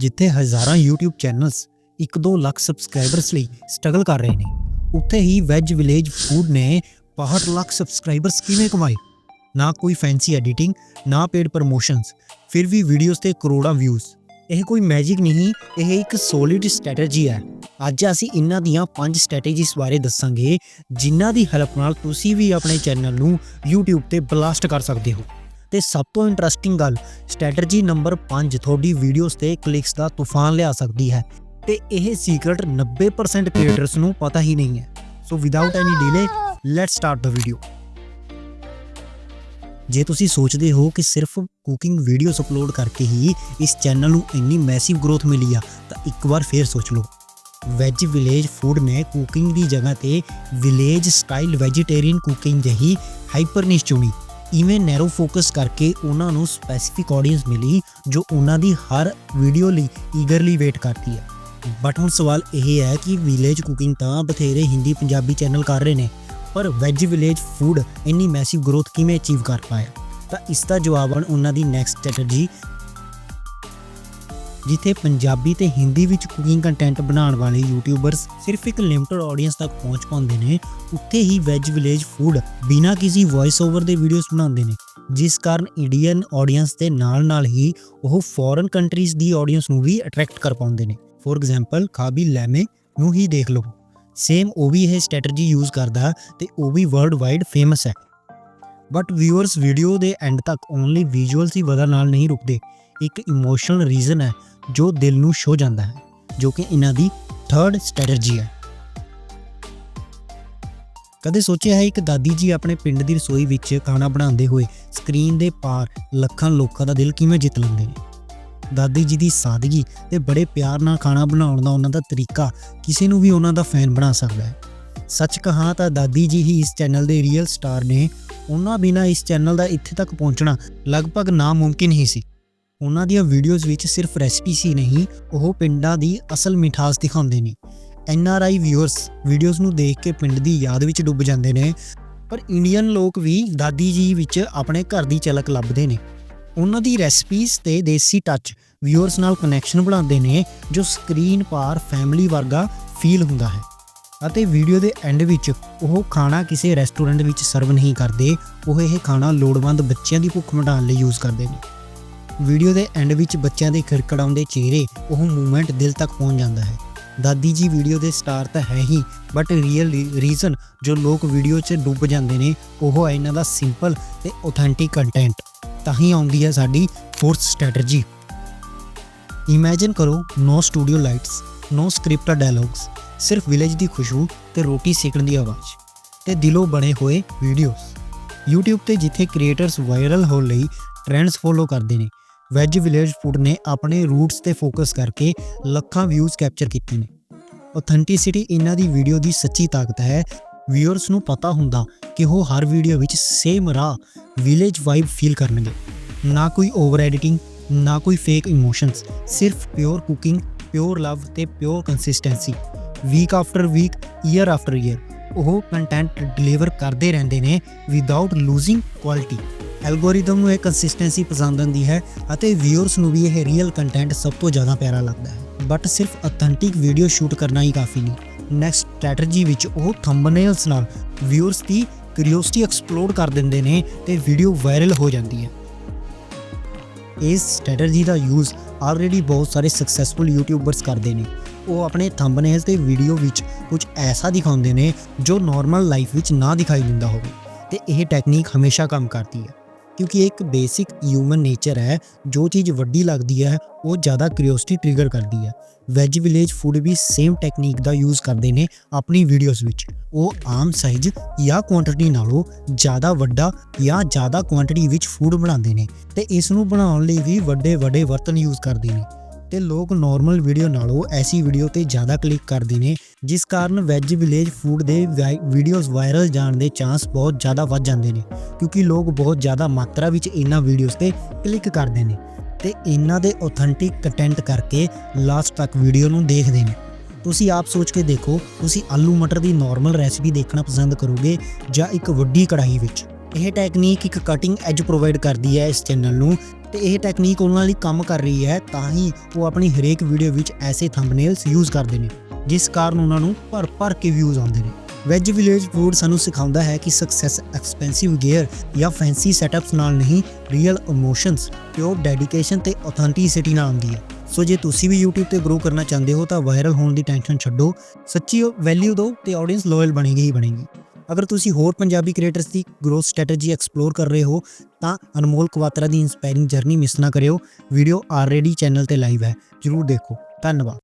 ਜਿੱਥੇ ਹਜ਼ਾਰਾਂ YouTube channels 1-2 lakh subscribers ਲਈ ਸਟਰਗਲ ਕਰ ਰਹੇ ਨੇ। ਉੱਥੇ ਹੀ ਵੈਜ ਵਿਲੇਜ ਫੂਡ ਨੇ 62 ਲੱਖ ਸਬਸਕ੍ਰਾਈਬਰਸ ਕਿਵੇਂ ਕਮਾਏ? ਨਾ ਕੋਈ ਫੈਂਸੀ ਐਡੀਟਿੰਗ ਨਾ ਪੇਡ ਪ੍ਰਮੋਸ਼ਨਸ ਫਿਰ ਵੀ ਵੀਡੀਓਜ਼ ਤੇ ਕਰੋੜਾਂ ਵਿਊਜ਼ ਇਹ ਕੋਈ ਮੈਜਿਕ ਨਹੀਂ, ਇਹ ਇੱਕ ਸੋਲਿਡ ਸਟ੍ਰੈਟਜੀ ਹੈ। ਅੱਜ ਅਸੀਂ ਇਹਨਾਂ ਦੀਆਂ ਪੰਜ ਸਟ੍ਰੈਟੇਜੀਜ਼ ਬਾਰੇ ਦੱਸਾਂਗੇ, ਜਿਨ੍ਹਾਂ ਦੀ ਹੈਲਪ ਨਾਲ ਤੁਸੀਂ ਵੀ ਆਪਣੇ ਚੈਨਲ ਨੂੰ YouTube ਤੇ ਬਲਾਸਟ ਕਰ ਸਕਦੇ ਹੋ। ਤੇ ਸਭ ਤੋਂ ਇੰਟਰਸਟਿੰਗ ਗੱਲ ਸਟ੍ਰੈਟਜੀ ਨੰਬਰ 5 ਤੁਹਾਡੀ ਵੀਡੀਓਜ਼ ਤੇ ਕਲਿੱਕਸ ਦਾ ਤੂਫਾਨ ਲਿਆ ਸਕਦੀ ਹੈ। ਤੇ ਇਹ ਸੀਕ੍ਰੇਟ 90% ਕ੍ਰੀਏਟਰਸ ਨੂੰ ਪਤਾ ਹੀ ਨਹੀਂ ਹੈ। So without any delay let's start the video ਜੇ ਤੁਸੀਂ ਸੋਚਦੇ ਹੋ ਕਿ ਸਿਰਫ ਕੁਕਿੰਗ ਵੀਡੀਓਜ਼ ਅਪਲੋਡ ਕਰਕੇ ਹੀ ਇਸ ਚੈਨਲ ਨੂੰ ਇੰਨੀ ਮੈਸਿਵ ਗਰੋਥ ਮਿਲੀ ਆ, ਤਾਂ ਇੱਕ ਵਾਰ ਫੇਰ ਸੋਚ ਲਓ। ਵੈਜ ਵਿਲੇਜ ਫੂਡ ਨੇ ਕੁਕਿੰਗ ਦੀ ਜਗ੍ਹਾ ਤੇ ਵਿਲੇਜ ਸਟਾਈਲ ਵੈਜੀਟੇਰੀਅਨ ਕੁਕਿੰਗ ਜਹੀ ਹਾਈਪਰ ਨਿਸ਼ ਚੁਣੀ। ਇਵੇਂ ਨੈਰੋ ਫੋਕਸ ਕਰਕੇ ਉਹਨਾਂ ਨੂੰ ਸਪੈਸੀਫਿਕ ਆਡੀਅנס ਮਿਲੀ, ਜੋ ਉਹਨਾਂ ਦੀ ਹਰ ਵੀਡੀਓ ਲਈ ਈਗਰਲੀ ਵੇਟ ਕਰਦੀ ਹੈ। ਬਟ ਹੁਣ ਸਵਾਲ ਇਹ ਹੈ ਕਿ ਵਿਲੇਜ ਕੁਕਿੰਗ ਤਾਂ ਬਥੇਰੇ ਹਿੰਦੀ ਪੰਜਾਬੀ ਚੈਨਲ ਕਰ ਰਹੇ ਨੇ, ਪਰ ਵੈਜ ਵਿਲੇਜ ਫੂਡ ਇੰਨੀ ਮੈਸਿਵ ਗਰੋਥ ਕਿਵੇਂ ਅਚੀਵ ਕਰ ਪਾਇਆ? ਤਾਂ ਇਸ ਦਾ ਜਵਾਬ ਹਨ ਉਹਨਾਂ ਦੀ ਨੈਕਸਟ ਸਟ੍ਰੈਟਜੀ ਜਿੱਥੇ ਪੰਜਾਬੀ ਤੇ ਹਿੰਦੀ ਵਿੱਚ ਕੁਕਿੰਗ ਕੰਟੈਂਟ ਬਣਾਉਣ ਵਾਲੇ ਯੂਟਿਊਬਰਸ ਸਿਰਫ ਇੱਕ ਲਿਮਟਿਡ ਆਡੀਅנס ਤੱਕ ਪਹੁੰਚ ਪਾਉਂਦੇ ਨੇ, ਉੱਥੇ ਹੀ ਵੈਜ ਵਿਲੇਜ ਫੂਡ ਬਿਨਾਂ ਕਿਸੇ ਵੌਇਸ ਓਵਰ ਦੇ ਵੀਡੀਓਜ਼ ਬਣਾਉਂਦੇ ਨੇ, ਜਿਸ ਕਾਰਨ ਇੰਡੀਅਨ ਆਡੀਅנס ਦੇ ਨਾਲ-ਨਾਲ ਹੀ ਉਹ ਫੋਰਨ ਕੰਟਰੀਜ਼ ਦੀ ਆਡੀਅנס ਨੂੰ ਵੀ ਅਟਰੈਕਟ ਕਰ ਪਾਉਂਦੇ ਨੇ। ਫੋਰ ਐਗਜ਼ਾਮਪਲ ਖਾਬੀ ਲੈਮੇ ਨੂੰ ਹੀ ਦੇਖ ਲਓ। ਸੇਮ ਉਹ ਵੀ ਇਹ ਸਟ੍ਰੈਟਜੀ ਯੂਜ਼ ਕਰਦਾ ਤੇ ਉਹ ਵੀ ਵਰਲਡ ਵਾਈਡ ਫੇਮਸ ਹੈ। ਬਟ ਵਿਊਅਰਸ ਵੀਡੀਓ ਦੇ ਐਂਡ ਤੱਕ ਓਨਲੀ ਵਿਜ਼ੂਅਲਸ ਹੀ ਵਧਾ ਨਾਲ ਨਹੀਂ ਰੁਕਦੇ। ਇੱਕ ਇਮੋਸ਼ਨਲ ਰੀਜ਼ਨ ਹੈ ਜੋ ਦਿਲ ਨੂੰ ਛੋ ਜਾਂਦਾ ਹੈ, ਜੋ ਕਿ ਇਹਨਾਂ ਦੀ ਥਰਡ ਸਟ੍ਰੈਟਜੀ ਹੈ। ਕਦੇ ਸੋਚਿਆ ਹੈ, ਇੱਕ ਦਾਦੀ ਜੀ ਆਪਣੇ ਪਿੰਡ ਦੀ ਰਸੋਈ ਵਿੱਚ ਖਾਣਾ ਬਣਾਉਂਦੇ ਹੋਏ ਸਕਰੀਨ ਦੇ ਪਾਰ ਲੱਖਾਂ ਲੋਕਾਂ ਦਾ ਦਿਲ ਕਿਵੇਂ ਜਿੱਤ ਲੈਂਦੇ ਨੇ? ਦਾਦੀ ਜੀ ਦੀ ਸਾਦਗੀ ਤੇ ਬੜੇ ਪਿਆਰ ਨਾਲ ਖਾਣਾ ਬਣਾਉਣ ਦਾ ਉਹਨਾਂ ਦਾ ਤਰੀਕਾ ਕਿਸੇ ਨੂੰ ਵੀ ਉਹਨਾਂ ਦਾ ਫੈਨ ਬਣਾ ਸਕਦਾ ਹੈ। ਸੱਚ ਕਹਾਂ ਤਾਂ ਦਾਦੀ ਜੀ ਹੀ ਇਸ ਚੈਨਲ ਦੇ ਰੀਅਲ ਸਟਾਰ ਨੇ। ਉਹਨਾਂ ਬਿਨਾ ਇਸ ਚੈਨਲ ਦਾ ਇੱਥੇ ਤੱਕ ਪਹੁੰਚਣਾ ਲਗਭਗ ਨਾਮੁਮਕਿਨ ਹੀ ਸੀ। ਉਹਨਾਂ ਦੀਆਂ ਵੀਡੀਓਜ਼ ਵਿੱਚ ਸਿਰਫ ਰੈਸਪੀਸ ਹੀ ਨਹੀਂ, ਉਹ ਪਿੰਡਾਂ ਦੀ ਅਸਲ ਮਿਠਾਸ ਦਿਖਾਉਂਦੇ ਨੇ। N R I viewers videos ਨੂੰ ਦੇਖ ਕੇ ਪਿੰਡ ਦੀ ਯਾਦ ਵਿੱਚ ਡੁੱਬ ਜਾਂਦੇ ਨੇ, ਪਰ ਇੰਡੀਅਨ ਲੋਕ ਵੀ ਦਾਦੀ ਜੀ ਵਿੱਚ ਆਪਣੇ ਘਰ ਦੀ ਝਲਕ ਲੱਭਦੇ ਨੇ। ਉਹਨਾਂ ਦੀ ਰੈਸਪੀਜ਼ ਤੇ ਦੇਸੀ ਟੱਚ ਵਿਊਅਰਸ ਨਾਲ ਕਨੈਕਸ਼ਨ ਬਣਾਉਂਦੇ ਨੇ, ਜੋ ਸਕਰੀਨ ਪਾਰ ਫੈਮਿਲੀ ਵਰਗਾ ਫੀਲ ਹੁੰਦਾ ਹੈ। ਅਤੇ ਵੀਡੀਓ ਦੇ ਐਂਡ ਵਿੱਚ ਉਹ ਖਾਣਾ ਕਿਸੇ ਰੈਸਟੋਰੈਂਟ ਵਿੱਚ ਸਰਵ ਨਹੀਂ ਕਰਦੇ, ਉਹ ਇਹ ਖਾਣਾ ਲੋੜਵੰਦ ਬੱਚਿਆਂ ਦੀ ਭੁੱਖ ਮਿਟਾਉਣ ਲਈ ਯੂਜ਼ ਕਰਦੇ ਨੇ। ਵੀਡੀਓ ਦੇ ਐਂਡ ਵਿੱਚ ਬੱਚਿਆਂ ਦੇ ਖਿੜਖੜਾਉਂਦੇ ਚਿਹਰੇ ਉਹ ਮੂਵਮੈਂਟ ਦਿਲ ਤੱਕ ਪਹੁੰਚ ਜਾਂਦਾ ਹੈ। ਦਾਦੀ ਜੀ ਵੀਡੀਓ ਦੇ ਸਟਾਰ ਤਾਂ ਹੈ ਹੀ ਬਟ ਰੀਅਲ ਰੀਜ਼ਨ ਜੋ ਲੋਕ ਵੀਡੀਓ 'ਚ ਡੁੱਬ ਜਾਂਦੇ ਨੇ, ਉਹ ਹੈ ਇਹਨਾਂ ਦਾ ਸਿੰਪਲ ਤੇ ਆਥੈਂਟਿਕ ਕੰਟੈਂਟ ਤਾਂ ਹੀ ਆਉਂਦੀ ਹੈ ਸਾਡੀ ਫੋਰਥ ਸਟ੍ਰੈਟਜੀ ਇਮੇਜਿਨ ਕਰੋ no studio lights no scripted dialogues ਸਿਰਫ ਵਿਲੇਜ ਦੀ ਖੁਸ਼ਬੂ ਤੇ ਰੋਟੀ ਸੇਕਣ ਦੀ ਆਵਾਜ਼ ਤੇ ਦਿਲੋਂ ਬਣੇ ਹੋਏ ਵੀਡੀਓਜ਼ YouTube ਤੇ ਜਿੱਥੇ ਕ੍ਰੀਏਟਰਸ ਵਾਇਰਲ ਹੋਣ ਲਈ ਟ੍ਰੈਂਡਸ ਫੋਲੋ ਕਰਦੇ ਨੇ ਵੈਜ ਵਿਲੇਜ ਫੂਡ ਨੇ ਆਪਣੇ ਰੂਟਸ ਤੇ ਫੋਕਸ ਕਰਕੇ ਲੱਖਾਂ ਵਿਊਜ਼ ਕੈਪਚਰ ਕੀਤੇ ਨੇ। ਆਥੈਂਟਿਸਿਟੀ ਇਹਨਾਂ ਦੀ ਵੀਡੀਓ ਦੀ ਸੱਚੀ ਤਾਕਤ ਹੈ। ਵਿਊਅਰਸ ਨੂੰ ਪਤਾ ਹੁੰਦਾ ਕਿ ਉਹ ਹਰ ਵੀਡੀਓ ਵਿੱਚ ਸੇਮ ਰਾਹ ਵਿਲੇਜ ਵਾਈਬ ਫੀਲ ਕਰਨਗੇ। ਨਾ ਕੋਈ ਓਵਰ ਐਡੀਟਿੰਗ ਨਾ ਕੋਈ ਫੇਕ ਇਮੋਸ਼ਨਸ ਸਿਰਫ ਪਿਓਰ ਕੁਕਿੰਗ ਪਿਓਰ ਲਵ ਤੇ pure consistency week after week year after year ਉਹ ਕੰਟੈਂਟ ਡਿਲੀਵਰ ਕਰਦੇ ਰਹਿੰਦੇ ਨੇ ਵਿਦਆਊਟ ਲੂਜ਼ਿੰਗ ਕੁਆਲਿਟੀ ਐਲਗੋਰਿਦਮ ਨੂੰ ਇਹ ਕੰਸਿਸਟੈਂਸੀ ਪਸੰਦ ਆਉਂਦੀ ਹੈ ਅਤੇ ਵਿਊਅਰਸ ਨੂੰ ਵੀ ਇਹ ਰੀਅਲ ਕੰਟੈਂਟ ਸਭ ਤੋਂ ਜ਼ਿਆਦਾ ਪਿਆਰਾ ਲੱਗਦਾ ਹੈ। ਬਟ ਸਿਰਫ ਅਥੈਂਟਿਕ ਵੀਡੀਓ ਸ਼ੂਟ ਕਰਨਾ ਹੀ ਕਾਫੀ ਨਹੀਂ। ਨੈਕਸਟ ਸਟ੍ਰੈਟਜੀ ਵਿੱਚ ਉਹ ਥੰਬਨੇਲਸ ਨਾਲ ਵਿਊਅਰਸ ਦੀ ਕਿਉਰਿਓਸਿਟੀ ਐਕਸਪਲੋਰ ਕਰ ਦਿੰਦੇ ਨੇ ਤੇ ਵੀਡੀਓ ਵਾਇਰਲ ਹੋ ਜਾਂਦੀ ਹੈ। ਇਸ ਸਟ੍ਰੈਟਜੀ ਦਾ ਯੂਜ਼ ਆਲਰੇਡੀ ਬਹੁਤ ਸਾਰੇ ਸਕਸੈਸਫੁਲ ਯੂਟਿਊਬਰਸ ਕਰਦੇ ਨੇ। ਉਹ ਆਪਣੇ ਥੰਬਨੇਲਸ ਤੇ ਵੀਡੀਓ ਵਿੱਚ ਕੁਝ ਐਸਾ ਦਿਖਾਉਂਦੇ ਨੇ ਜੋ ਨਾਰਮਲ ਲਾਈਫ ਵਿੱਚ ਨਾ ਦਿਖਾਈ ਦਿੰਦਾ ਹੋਵੇ। ਤੇ ਇਹ ਟੈਕਨੀਕ ਹਮੇਸ਼ਾ ਕੰਮ ਕਰਦੀ ਹੈ। ਕਿਉਂਕਿ ਇਹ ਇੱਕ ਬੇਸਿਕ ਹਿਊਮਨ ਨੇਚਰ ਹੈ, ਜੋ ਚੀਜ਼ ਵੱਡੀ ਲੱਗਦੀ ਹੈ, ਉਹ ਜ਼ਿਆਦਾ ਕਿਉਰਿਓਸਿਟੀ ਟ੍ਰਿਗਰ ਕਰਦੀ ਹੈ। ਵੈਜ ਵਿਲੇਜ ਫੂਡ ਵੀ ਸੇਮ ਟੈਕਨੀਕ ਦਾ ਯੂਜ਼ ਕਰਦੇ ਨੇ ਆਪਣੀ ਵੀਡੀਓਜ਼ ਵਿੱਚ। ਉਹ ਆਮ ਸਾਈਜ਼ ਜਾਂ ਕੁਆਂਟੀਟੀ ਨਾਲੋਂ ਜ਼ਿਆਦਾ ਵੱਡਾ ਜਾਂ ਜ਼ਿਆਦਾ ਕੁਆਂਟੀਟੀ ਵਿੱਚ ਫੂਡ ਬਣਾਉਂਦੇ ਨੇ ਤੇ ਇਸ ਨੂੰ ਬਣਾਉਣ ਲਈ ਵੀ ਵੱਡੇ ਵੱਡੇ ਬਰਤਨ ਯੂਜ਼ ਕਰਦੇ ਨੇ। ਤੇ ਲੋਕ ਨਾਰਮਲ ਵੀਡੀਓ ਨਾਲੋਂ ਐਸੀ ਵੀਡੀਓ ਤੇ ਜ਼ਿਆਦਾ ਕਲਿੱਕ ਕਰਦੇ ਨੇ, ਜਿਸ ਕਾਰਨ ਵੈਜ ਵਿਲੇਜ ਫੂਡ ਦੇ ਵੀਡੀਓਜ਼ ਵਾਇਰਲ ਜਾਣ ਦੇ ਚਾਂਸ ਬਹੁਤ ਜ਼ਿਆਦਾ ਵੱਧ ਜਾਂਦੇ ਨੇ, ਕਿਉਂਕਿ ਲੋਕ ਬਹੁਤ ਜ਼ਿਆਦਾ ਮਾਤਰਾ ਵਿੱਚ ਇਹਨਾਂ ਵੀਡੀਓਜ਼ ਤੇ ਕਲਿੱਕ ਕਰਦੇ ਨੇ ਤੇ ਇਹਨਾਂ ਦੇ ਆਥੈਂਟਿਕ ਕੰਟੈਂਟ ਕਰਕੇ ਲਾਸਟ ਤੱਕ ਵੀਡੀਓ ਨੂੰ ਦੇਖਦੇ ਨੇ। ਤੁਸੀਂ ਆਪ ਸੋਚ ਕੇ ਦੇਖੋ, ਤੁਸੀਂ ਆਲੂ ਮਟਰ ਦੀ ਨਾਰਮਲ ਰੈਸਿਪੀ ਦੇਖਣਾ ਪਸੰਦ ਕਰੋਗੇ ਜਾਂ ਇੱਕ ਵੱਡੀ ਕੜਾਹੀ ਵਿੱਚ। ਇਹ ਟੈਕਨੀਕ ਇੱਕ ਕਟਿੰਗ ਐਜ ਪ੍ਰੋਵਾਈਡ ਕਰਦੀ ਹੈ ਇਸ ਚੈਨਲ ਨੂੰ ਤੇ ਇਹ ਟੈਕਨੀਕ ਉਹਨਾਂ ਲਈ ਕੰਮ ਕਰ ਰਹੀ ਹੈ, ਤਾਂ ਹੀ ਉਹ ਆਪਣੀ ਹਰੇਕ ਵੀਡੀਓ ਵਿੱਚ ਐਸੇ ਥੰਬਨੇਲਸ ਯੂਜ਼ ਕਰਦੇ ਨੇ, ਜਿਸ ਕਾਰਨ ਉਹਨਾਂ ਨੂੰ ਭਰ ਭਰ ਕੇ ਵਿਊਜ਼ ਆਉਂਦੇ ਨੇ। ਵੈਜ ਵਿਲੇਜ ਫੂਡ ਸਾਨੂੰ ਸਿਖਾਉਂਦਾ ਹੈ ਕਿ ਸਕਸੈਸ ਐਕਸਪੈਂਸਿਵ ਗੇਅਰ ਜਾਂ ਫੈਂਸੀ ਸੈਟਅਪਸ ਨਾਲ ਨਹੀਂ ਰੀਅਲ ਇਮੋਸ਼ਨਸ ਪਿਓਰ ਡੈਡੀਕੇਸ਼ਨ ਤੇ ਆਥੈਂਟਿਸਿਟੀ ਨਾਲ ਆਉਂਦੀ ਹੈ। ਸੋ ਜੇ ਤੁਸੀਂ ਵੀ YouTube ਤੇ ਗਰੋ ਕਰਨਾ ਚਾਹੁੰਦੇ ਹੋ ਤਾਂ ਵਾਇਰਲ ਹੋਣ ਦੀ ਟੈਨਸ਼ਨ ਛੱਡੋ, ਸੱਚੀ ਵੈਲਿਊ ਦਿਓ ਤੇ ਆਡੀਅנס ਲੋਇਲ ਬਣੇਗੀ ਹੀ ਬਣੇਗੀ ਅਗਰ ਤੁਸੀਂ ਹੋਰ ਪੰਜਾਬੀ ਕ੍ਰੀਏਟਰਸ ਦੀ ਗਰੋਥ ਸਟ੍ਰੈਟਜੀ ਐਕਸਪਲੋਰ ਕਰ ਰਹੇ ਹੋ, ਤਾਂ ਅਨਮੋਲ ਕਵਾਤਰਾ ਦੀ ਇਨਸਪਾਇਰਿੰਗ ਜਰਨੀ ਮਿਸ ਨਾ ਕਰਿਓ। ਵੀਡੀਓ ਆਲਰੇਡੀ ਚੈਨਲ ਤੇ ਲਾਈਵ ਹੈ। ਜਰੂਰ ਦੇਖੋ। ਧੰਨਵਾਦ।